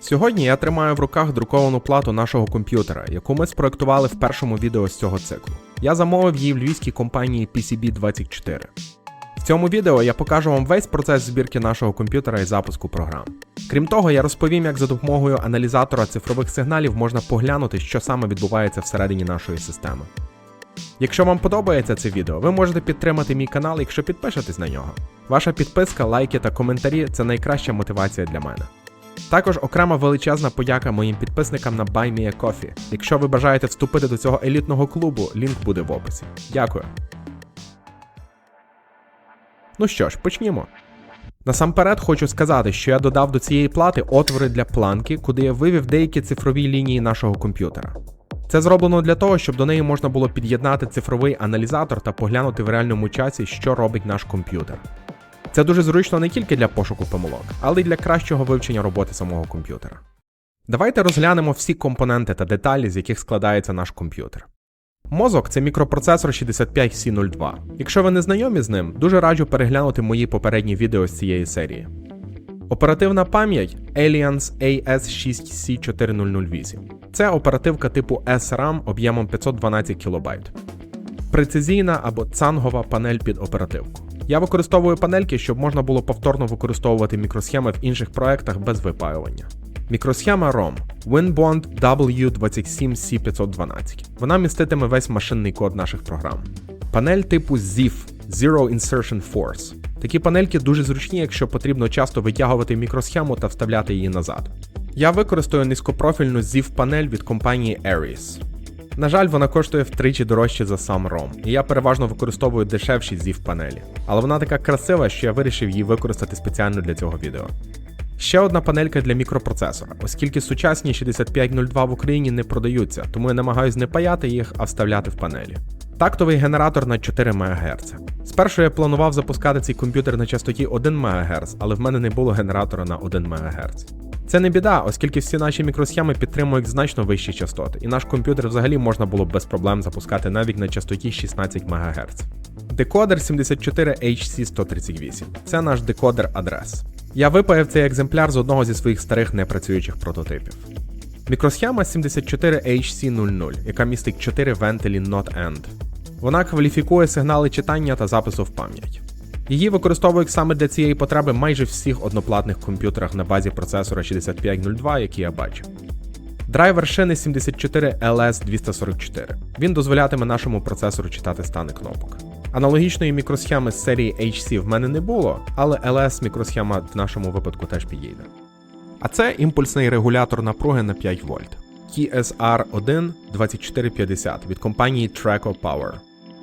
Сьогодні я тримаю в руках друковану плату нашого комп'ютера, яку ми спроектували в першому відео з цього циклу. Я замовив її в львівській компанії PCB24. В цьому відео я покажу вам весь процес збірки нашого комп'ютера і запуску програм. Крім того, я розповім, як за допомогою аналізатора цифрових сигналів можна поглянути, що саме відбувається всередині нашої системи. Якщо вам подобається це відео, ви можете підтримати мій канал, якщо підпишетесь на нього. Ваша підписка, лайки та коментарі це найкраща мотивація для мене. Також окрема величезна подяка моїм підписникам на BuyMeACoffee. Якщо ви бажаєте вступити до цього елітного клубу, лінк буде в описі. Дякую. Ну що ж, почнімо. Насамперед хочу сказати, що я додав до цієї плати отвори для планки, куди я вивів деякі цифрові лінії нашого комп'ютера. Це зроблено для того, щоб до неї можна було під'єднати цифровий аналізатор та поглянути в реальному часі, що робить наш комп'ютер. Це дуже зручно не тільки для пошуку помилок, але й для кращого вивчення роботи самого комп'ютера. Давайте розглянемо всі компоненти та деталі, з яких складається наш комп'ютер. Мозок це мікропроцесор 65C02. Якщо ви не знайомі з ним, дуже раджу переглянути мої попередні відео з цієї серії. Оперативна пам'ять Alliance AS6C4008. Це оперативка типу SRAM об'ємом 512 кБ. Прецизійна або цангова панель під оперативку. Я використовую панельки, щоб можна було повторно використовувати мікросхеми в інших проектах без випаювання. Мікросхема ROM Winbond W27C512. Вона міститиме весь машинний код наших програм. Панель типу ZIF Zero Insertion Force. Такі панельки дуже зручні, якщо потрібно часто витягувати мікросхему та вставляти її назад. Я використаю низькопрофільну ZIF панель від компанії Aries. На жаль, вона коштує втричі дорожче за сам ROM, і я переважно використовую дешевші ZIF панелі. Але вона така красива, що я вирішив її використати спеціально для цього відео. Ще одна панелька для мікропроцесора, оскільки сучасні 6502 в Україні не продаються, тому я намагаюсь не паяти їх, а вставляти в панелі. Тактовий генератор на 4 МГц. Спершу я планував запускати цей комп'ютер на частоті 1 МГц, але в мене не було генератора на 1 МГц. Це не біда, оскільки всі наші мікросхеми підтримують значно вищі частоти, і наш комп'ютер взагалі можна було без проблем запускати навіть на частоті 16 МГц. Декодер 74HC138. Це наш декодер адрес. Я випаяв цей екземпляр з одного зі своїх старих непрацюючих прототипів. Мікросхема 74HC00, яка містить 4 вентилі Not End. Вона кваліфікує сигнали читання та запису в пам'ять. Її використовують саме для цієї потреби майже всіх одноплатних комп'ютерах на базі процесора 6502, які я бачив. Драйвер шини 74LS244. Він дозволятиме нашому процесору читати стани кнопок. Аналогічної мікросхеми з серії HC в мене не було, але LS мікросхема в нашому випадку теж підійде. А це імпульсний регулятор напруги на 5 вольт. TSR1 2450 від компанії Traco Power.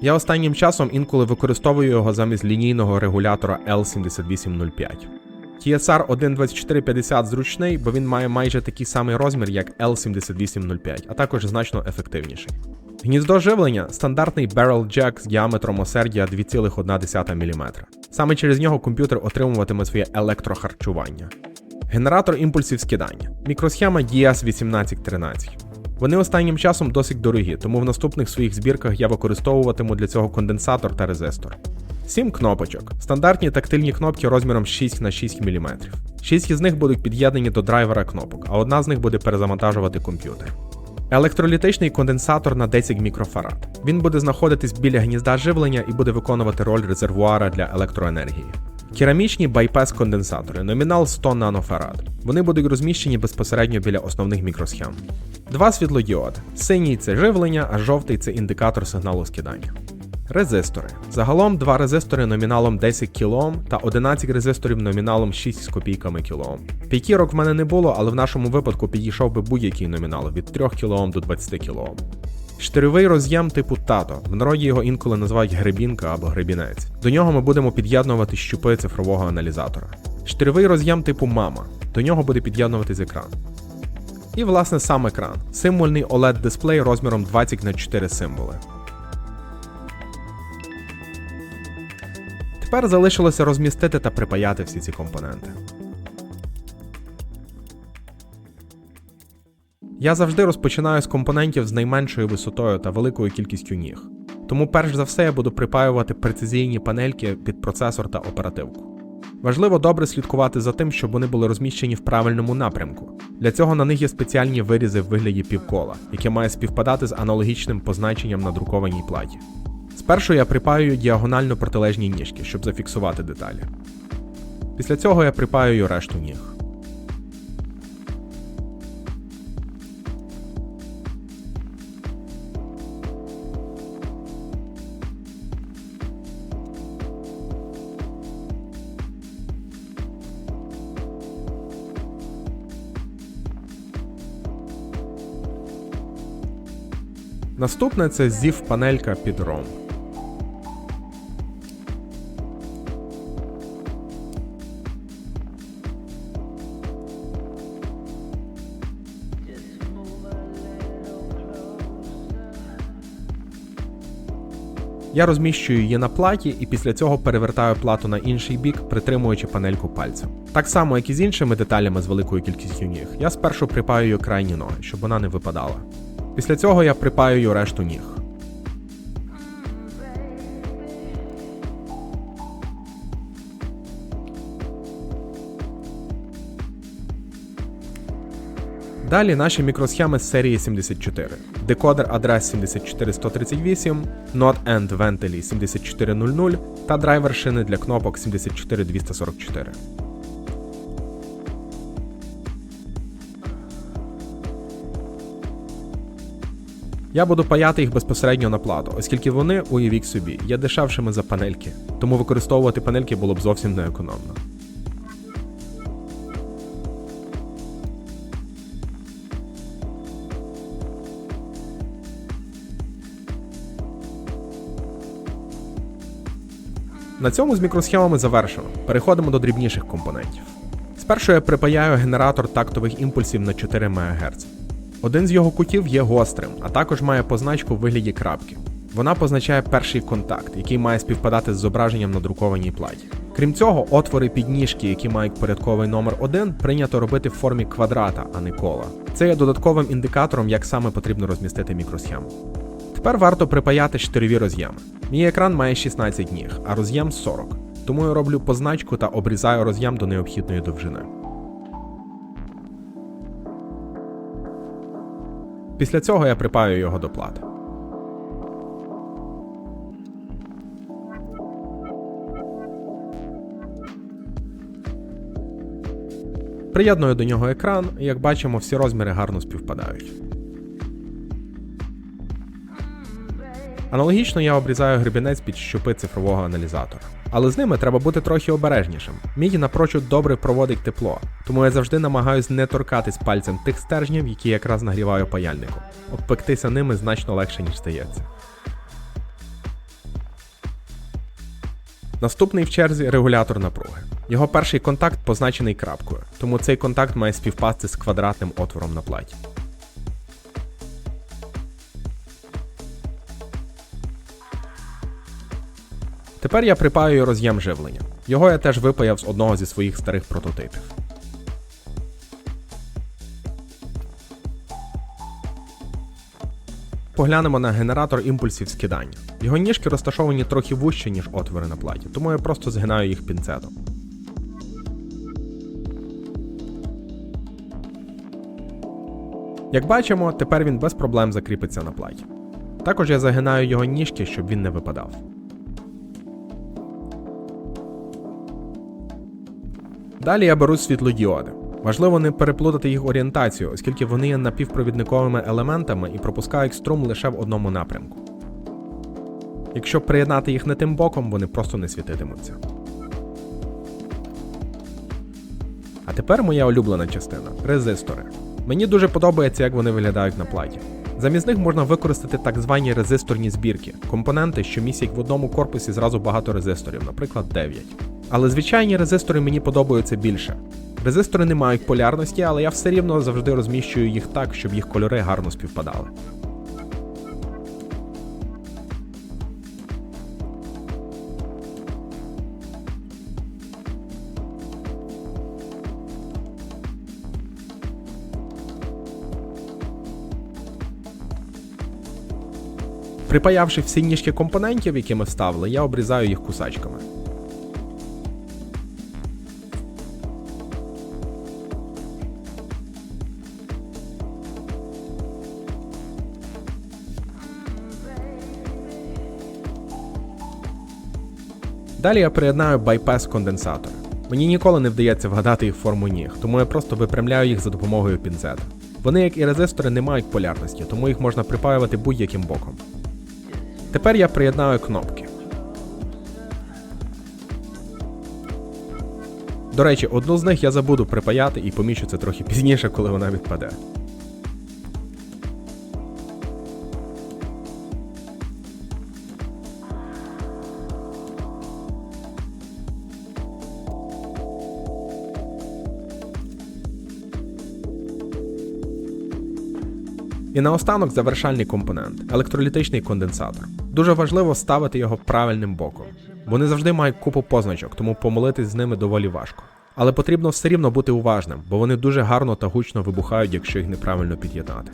Я останнім часом інколи використовую його замість лінійного регулятора L7805. TSR 12450 зручний, бо він має майже такий самий розмір, як L7805, а також значно ефективніший. Гніздо живлення стандартний Barrel Jack з діаметром осердя 2,1 мм. Саме через нього комп'ютер отримуватиме своє електрохарчування. Генератор імпульсів скидання. Мікросхема DS1813. Вони останнім часом досить дорогі, тому в наступних своїх збірках я використовуватиму для цього конденсатор та резистор. 7 кнопочок. Стандартні тактильні кнопки розміром 6 на 6 мм. 6 із них будуть під'єднані до драйвера кнопок, а одна з них буде перезавантажувати комп'ютер. Електролітичний конденсатор на 10 мікрофарад. Він буде знаходитись біля гнізда живлення і буде виконувати роль резервуара для електроенергії. Керамічні байпес конденсатори, номінал 100 нанофарад. Вони будуть розміщені безпосередньо біля основних мікросхем. Два світлодіоди. Синій це живлення, а жовтий це індикатор сигналу скидання. Резистори. Загалом два резистори номіналом 10 кОм та 11 резисторів номіналом 6 з копійками кОм. П'ятірок в мене не було, але в нашому випадку підійшов би будь-який номінал від 3 кОм до 20 кОм. Штирьовий роз'єм типу тато. В народі його інколи називають гребінка або гребінець. До нього ми будемо під'єднувати щупи цифрового аналізатора. Штирьовий роз'єм типу мама. До нього буде під'єднуватись екран. І, власне, сам екран. Символьний OLED дисплей розміром 20 на 4 символи. Тепер залишилося розмістити та припаяти всі ці компоненти. Я завжди розпочинаю з компонентів з найменшою висотою та великою кількістю ніг. Тому перш за все я буду припаювати прецизійні панельки під процесор та оперативку. Важливо добре слідкувати за тим, щоб вони були розміщені в правильному напрямку. Для цього на них є спеціальні вирізи в вигляді півкола, яке має співпадати з аналогічним позначенням на друкованій платі. Спершу я припаюю діагонально протилежні ніжки, щоб зафіксувати деталі. Після цього я припаюю решту ніг. Наступне це зів панелька під ROM. Я розміщую її на платі і після цього перевертаю плату на інший бік, притримуючи панельку пальцем. Так само, як і з іншими деталями з великою кількістю ніг, я спершу припаюю крайні ноги, щоб вона не випадала. Після цього я припаюю решту ніг. Далі наші мікросхеми з серії 74. Декодер адрес 74138, Node End вентилі 7400 та драйвер шини для кнопок 74244. Я буду паяти їх безпосередньо на плату, оскільки вони, уявіть собі, є дешевшими за панельки, тому використовувати панельки було б зовсім неекономно. На цьому з мікросхемами завершено. Переходимо до дрібніших компонентів. Спершу я припаяю генератор тактових імпульсів на 4 МГц. Один з його кутів є гострим, а також має позначку в вигляді крапки. Вона позначає перший контакт, який має співпадати з зображенням на друкованій платі. Крім цього, отвори підніжки, які мають порядковий номер 1, прийнято робити в формі квадрата, а не кола. Це є додатковим індикатором, як саме потрібно розмістити мікросхему. Тепер варто припаяти штирьові роз'єми. Мій екран має 16 ніг, а роз'єм 40. Тому я роблю позначку та обрізаю роз'єм до необхідної довжини. Після цього я припаю його до плати. Приєдную до нього екран, і як бачимо, всі розміри гарно співпадають. Аналогічно я обрізаю гребінець під щупи цифрового аналізатора. Але з ними треба бути трохи обережнішим. Мій напрочуд добре проводить тепло, тому я завжди намагаюсь не торкатись пальцем тих стержнів, які якраз нагріваю паяльником. Обпектися ними значно легше, ніж стається. Наступний в черзі регулятор напруги. Його перший контакт позначений крапкою, тому цей контакт має співпасти з квадратним отвором на платі. Тепер я припаюю роз'єм живлення. Його я теж випаяв з одного зі своїх старих прототипів. Поглянемо на генератор імпульсів скидання. Його ніжки розташовані трохи вужче, ніж отвори на платі, тому я просто згинаю їх пінцетом. Як бачимо, тепер він без проблем закріпиться на платі. Також я загинаю його ніжки, щоб він не випадав. Далі я беру світлодіоди. Важливо не переплутати їх орієнтацію, оскільки вони є напівпровідниковими елементами і пропускають струм лише в одному напрямку. Якщо приєднати їх не тим боком, вони просто не світитимуться. А тепер моя улюблена частина резистори. Мені дуже подобається, як вони виглядають на платі. Замість них можна використати так звані резисторні збірки, компоненти, що містять в одному корпусі зразу багато резисторів, наприклад, 9. Але звичайні резистори мені подобаються більше. Резистори не мають полярності, але я все рівно завжди розміщую їх так, щоб їх кольори гарно співпадали. Припаявши всі ніжки компонентів, які ми вставили, я обрізаю їх кусачками. Далі я приєднаю bypass конденсатори. Мені ніколи не вдається вгадати їх форму ніг, тому я просто випрямляю їх за допомогою пінцета. Вони, як і резистори, не мають полярності, тому їх можна припаювати будь-яким боком. Тепер я приєднаю кнопки. До речі, одну з них я забуду припаяти і помічу це трохи пізніше, коли вона відпаде. І наостанок завершальний компонент електролітичний конденсатор. Дуже важливо ставити його правильним боком. Вони завжди мають купу позначок, тому помилитись з ними доволі важко. Але потрібно все рівно бути уважним, бо вони дуже гарно та гучно вибухають, якщо їх неправильно під'єднати.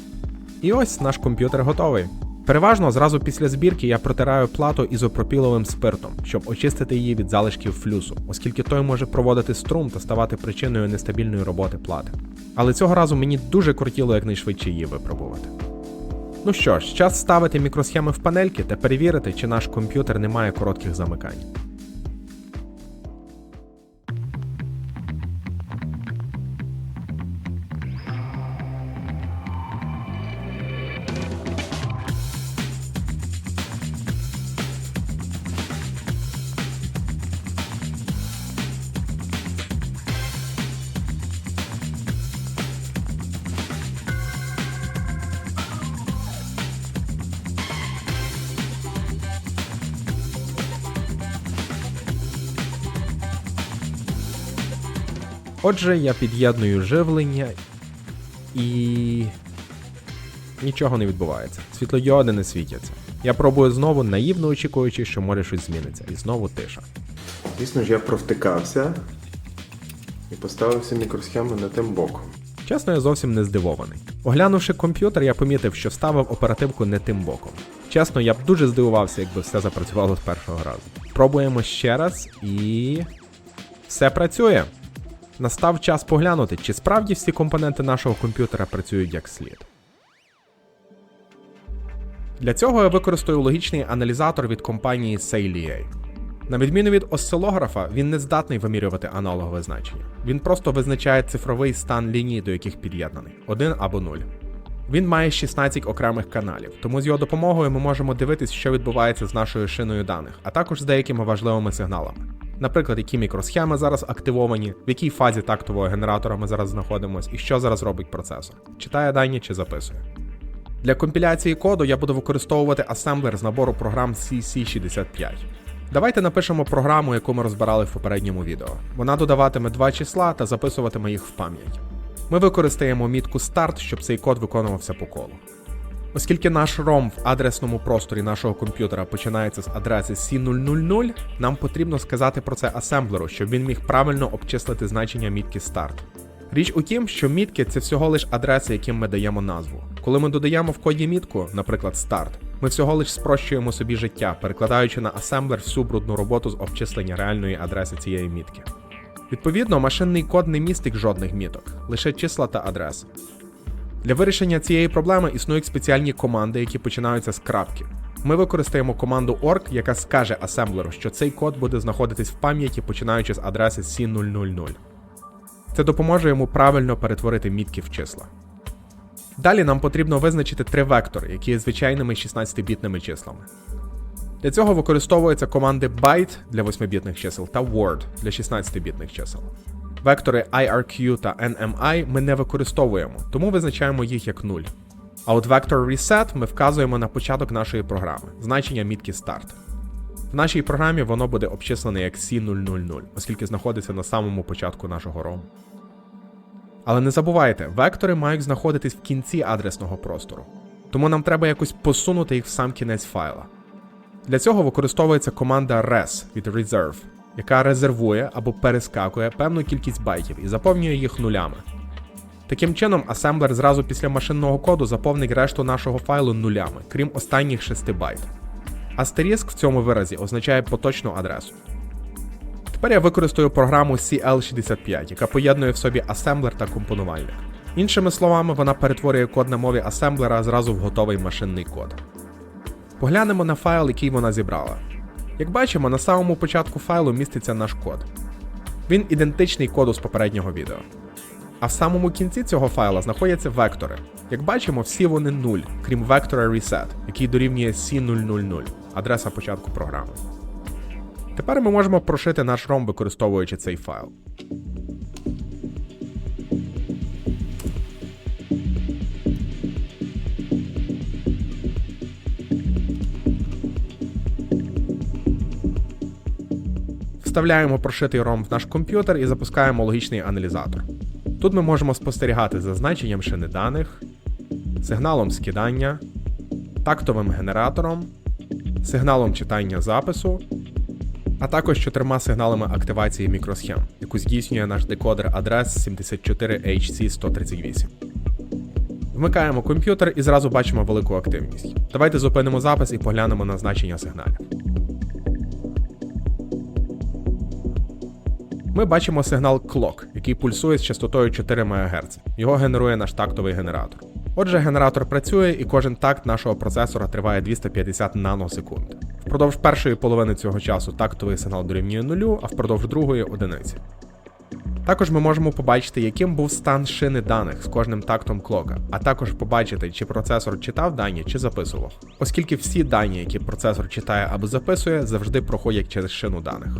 І ось наш комп'ютер готовий. Переважно зразу після збірки я протираю плату ізопропіловим спиртом, щоб очистити її від залишків флюсу, оскільки той може проводити струм та ставати причиною нестабільної роботи плати. Але цього разу мені дуже кортіло якнайшвидше її випробувати. Ну що ж, час ставити мікросхеми в панельки та перевірити, чи наш комп'ютер не має коротких замикань. Отже, я під'єдную живлення і. Нічого не відбувається. Світлодіоди не світяться. Я пробую знову, наївно очікуючи, що може щось зміниться. І знову тиша. Звісно ж, я провтикався і поставився мікросхеми на тим боком. Чесно, я зовсім не здивований. Оглянувши комп'ютер, я помітив, що ставив оперативку не тим боком. Чесно, я б дуже здивувався, якби все запрацювало з першого разу. Пробуємо ще раз і. Все працює. Настав час поглянути, чи справді всі компоненти нашого комп'ютера працюють як слід. Для цього я використаю логічний аналізатор від компанії Sailea. На відміну від осцилографа, він не здатний вимірювати аналогове значення. Він просто визначає цифровий стан ліній, до яких під'єднаний 1 або 0. Він має 16 окремих каналів, тому з його допомогою ми можемо дивитись, що відбувається з нашою шиною даних, а також з деякими важливими сигналами. Наприклад, які мікросхеми зараз активовані, в якій фазі тактового генератора ми зараз знаходимося і що зараз робить процесор, читає дані чи записує. Для компіляції коду я буду використовувати асемблер з набору програм CC65. Давайте напишемо програму, яку ми розбирали в попередньому відео. Вона додаватиме два числа та записуватиме їх в пам'ять. Ми використаємо мітку Start, щоб цей код виконувався по колу. Оскільки наш ROM в адресному просторі нашого комп'ютера починається з адреси C000, нам потрібно сказати про це асемблеру, щоб він міг правильно обчислити значення мітки Start. Річ у тім, що мітки це всього лиш адреси, яким ми даємо назву. Коли ми додаємо в коді мітку, наприклад, Start, ми всього лиш спрощуємо собі життя, перекладаючи на асемблер всю брудну роботу з обчислення реальної адреси цієї мітки. Відповідно, машинний код не містить жодних міток, лише числа та адреси. Для вирішення цієї проблеми існують спеціальні команди, які починаються з крапки. Ми використаємо команду org, яка скаже асемблеру, що цей код буде знаходитись в пам'яті, починаючи з адреси C000. Це допоможе йому правильно перетворити мітки в числа. Далі нам потрібно визначити три вектори, які є звичайними 16-бітними числами. Для цього використовуються команди byte для 8-бітних чисел та word для 16-бітних чисел. Вектори IRQ та NMI ми не використовуємо, тому визначаємо їх як 0. А от вектор reset ми вказуємо на початок нашої програми, значення мітки start. В нашій програмі воно буде обчислене як C000, оскільки знаходиться на самому початку нашого ROM. Але не забувайте, вектори мають знаходитись в кінці адресного простору, тому нам треба якось посунути їх в сам кінець файла. Для цього використовується команда res від reserve, яка резервує або перескакує певну кількість байтів і заповнює їх нулями. Таким чином, асемблер зразу після машинного коду заповнить решту нашого файлу нулями, крім останніх 6 байт. Астеріск в цьому виразі означає поточну адресу. Тепер я використаю програму CL65, яка поєднує в собі асемблер та компонувальник. Іншими словами, вона перетворює код на мові асемблера зразу в готовий машинний код. Поглянемо на файл, який вона зібрала. Як бачимо, на самому початку файлу міститься наш код. Він ідентичний коду з попереднього відео. А в самому кінці цього файла знаходяться вектори. Як бачимо, всі вони 0, крім вектора reset, який дорівнює C000, адреса початку програми. Тепер ми можемо прошити наш ROM, використовуючи цей файл. Вставляємо прошитий ROM в наш комп'ютер і запускаємо логічний аналізатор. Тут ми можемо спостерігати за значенням шини даних, сигналом скидання, тактовим генератором, сигналом читання запису, а також чотирма сигналами активації мікросхем, яку здійснює наш декодер адрес 74HC138. Вмикаємо комп'ютер і зразу бачимо велику активність. Давайте зупинимо запис і поглянемо на значення сигналів. Ми бачимо сигнал Clock, який пульсує з частотою 4 МГц. Його генерує наш тактовий генератор. Отже, генератор працює і кожен такт нашого процесора триває 250 наносекунд. Впродовж першої половини цього часу тактовий сигнал дорівнює нулю, а впродовж другої одиниці. Також ми можемо побачити, яким був стан шини даних з кожним тактом клока, а також побачити, чи процесор читав дані, чи записував, оскільки всі дані, які процесор читає або записує, завжди проходять через шину даних.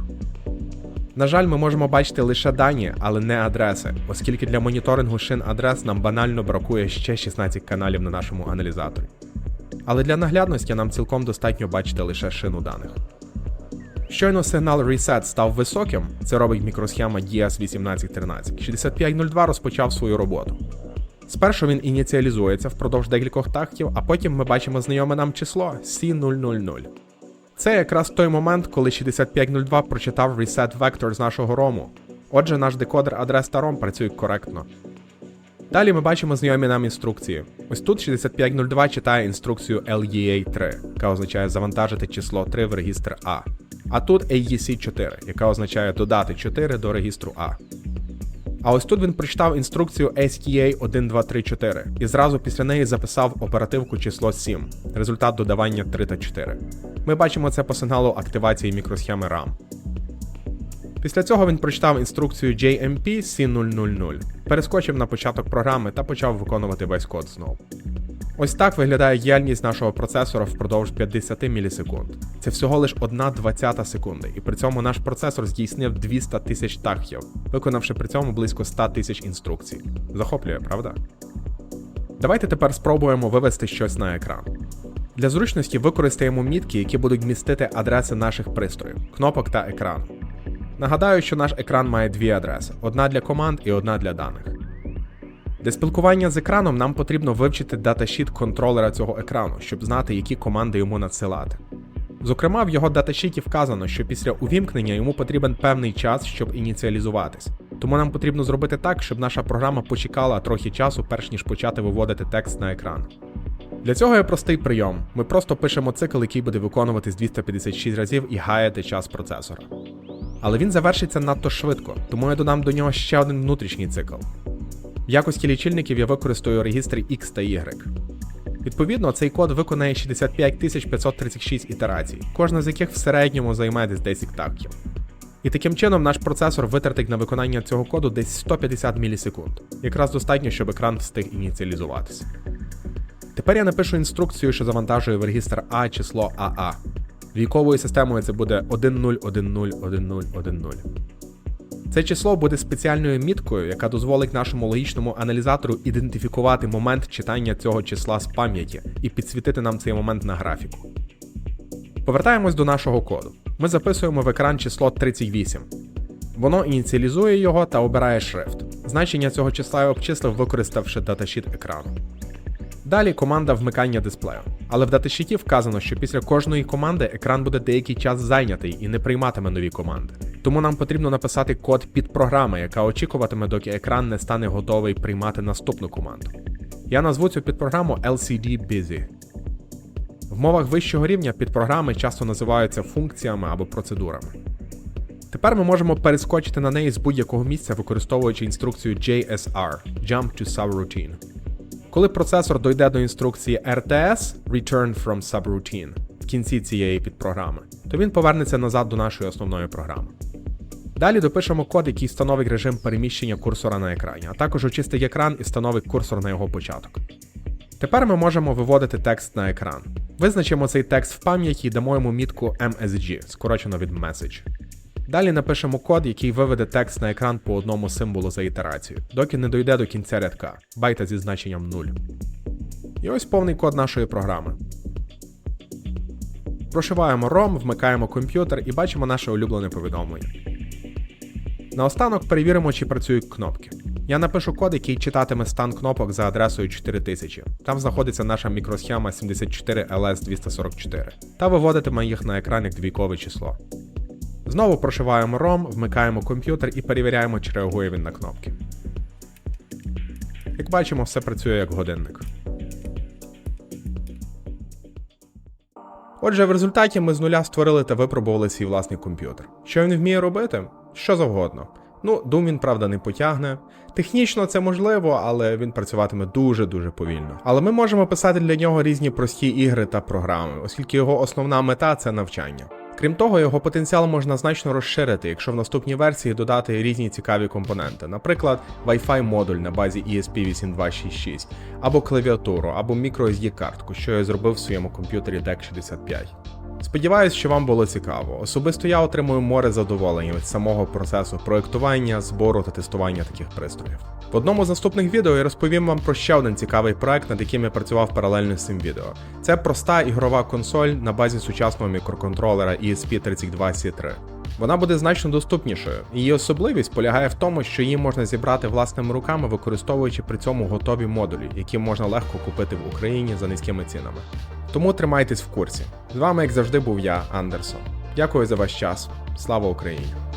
На жаль, ми можемо бачити лише дані, але не адреси, оскільки для моніторингу шин адрес нам банально бракує ще 16 каналів на нашому аналізаторі. Але для наглядності нам цілком достатньо бачити лише шину даних. Щойно сигнал Reset став високим, це робить мікросхема DS1813, 6502 розпочав свою роботу. Спершу він ініціалізується впродовж декількох тактів, а потім ми бачимо знайоме нам число C000. Це якраз той момент, коли 6502 прочитав reset vector з нашого рому. Отже, наш декодер адрес та ROM працюють коректно. Далі ми бачимо знайомі нам інструкції. Ось тут 6502 читає інструкцію LEA3, яка означає завантажити число 3 в регістр А. А тут AEC 4, яка означає додати 4 до регістру А. А ось тут він прочитав інструкцію STA 1234 і зразу після неї записав оперативку число 7, результат додавання 3 та 4. Ми бачимо це по сигналу активації мікросхеми RAM. Після цього він прочитав інструкцію JMP C000, перескочив на початок програми та почав виконувати весь код знову. Ось так виглядає діяльність нашого процесора впродовж 50 мілісекунд. Це всього лиш 1 двадцята секунди, і при цьому наш процесор здійснив 200 тисяч тахтів, виконавши при цьому близько 100 тисяч інструкцій. Захоплює, правда? Давайте тепер спробуємо вивести щось на екран. Для зручності використаємо мітки, які будуть містити адреси наших пристроїв, кнопок та екрану. Нагадаю, що наш екран має дві адреси: одна для команд і одна для даних. Для спілкування з екраном нам потрібно вивчити даташіт контролера цього екрану, щоб знати, які команди йому надсилати. Зокрема, в його даташіті вказано, що після увімкнення йому потрібен певний час, щоб ініціалізуватись. Тому нам потрібно зробити так, щоб наша програма почекала трохи часу, перш ніж почати виводити текст на екран. Для цього є простий прийом. Ми просто пишемо цикл, який буде виконуватись 256 разів і гаяти час процесора. Але він завершиться надто швидко, тому я додам до нього ще один внутрішній цикл. Якості лічильників я використаю регістри X та Y. Відповідно, цей код виконає 65536 ітерацій, кожна з яких в середньому займе десь 10 тактів. І таким чином наш процесор витратить на виконання цього коду десь 150 мілісекунд. Якраз достатньо, щоб екран встиг ініціалізуватися. Тепер я напишу інструкцію, що завантажує в регістр А число АА. Війковою системою це буде 10101010. Це число буде спеціальною міткою, яка дозволить нашому логічному аналізатору ідентифікувати момент читання цього числа з пам'яті і підсвітити нам цей момент на графіку. Повертаємось до нашого коду. Ми записуємо в екран число 38. Воно ініціалізує його та обирає шрифт. Значення цього числа я обчислив, використавши даташіт екрану. Далі команда вмикання дисплею. Але в даташіті вказано, що після кожної команди екран буде деякий час зайнятий і не прийматиме нові команди. Тому нам потрібно написати код під програми, яка очікуватиме, доки екран не стане готовий приймати наступну команду. Я назву цю підпрограму LCD Busy. В мовах вищого рівня підпрограми часто називаються функціями або процедурами. Тепер ми можемо перескочити на неї з будь-якого місця, використовуючи інструкцію JSR Jump to Subroutine. Коли процесор дойде до інструкції RTS Return from Subroutine, в кінці цієї підпрограми, то він повернеться назад до нашої основної програми. Далі допишемо код, який встановить режим переміщення курсора на екрані, а також очистить екран і встановить курсор на його початок. Тепер ми можемо виводити текст на екран. Визначимо цей текст в пам'яті і дамо йому мітку MSG, скорочено від Message. Далі напишемо код, який виведе текст на екран по одному символу за ітерацію, доки не дойде до кінця рядка, байта зі значенням 0. І ось повний код нашої програми. Прошиваємо ROM, вмикаємо комп'ютер і бачимо наше улюблене повідомлення. Наостанок перевіримо, чи працюють кнопки. Я напишу код, який читатиме стан кнопок за адресою 4000. Там знаходиться наша мікросхема 74LS244 та виводитиме їх на екран як двійкове число. Знову прошиваємо ROM, вмикаємо комп'ютер і перевіряємо, чи реагує він на кнопки. Як бачимо, все працює як годинник. Отже, в результаті ми з нуля створили та випробували свій власний комп'ютер. Що він вміє робити? Що завгодно. Ну, Doom він, правда, не потягне. Технічно це можливо, але він працюватиме дуже-дуже повільно. Але ми можемо писати для нього різні прості ігри та програми, оскільки його основна мета це навчання. Крім того, його потенціал можна значно розширити, якщо в наступній версії додати різні цікаві компоненти, наприклад, Wi-Fi модуль на базі ESP8266, або клавіатуру, або microSD картку, що я зробив в своєму комп'ютері DEC 65. Сподіваюсь, що вам було цікаво. Особисто я отримую море задоволення від самого процесу проектування, збору та тестування таких пристроїв. В одному з наступних відео я розповім вам про ще один цікавий проект, над яким я працював паралельно з цим відео. Це проста ігрова консоль на базі сучасного мікроконтролера ESP32C3. Вона буде значно доступнішою. Її особливість полягає в тому, що її можна зібрати власними руками, використовуючи при цьому готові модулі, які можна легко купити в Україні за низькими цінами. Тому тримайтесь в курсі. З вами, як завжди, був я, Андерсон. Дякую за ваш час. Слава Україні!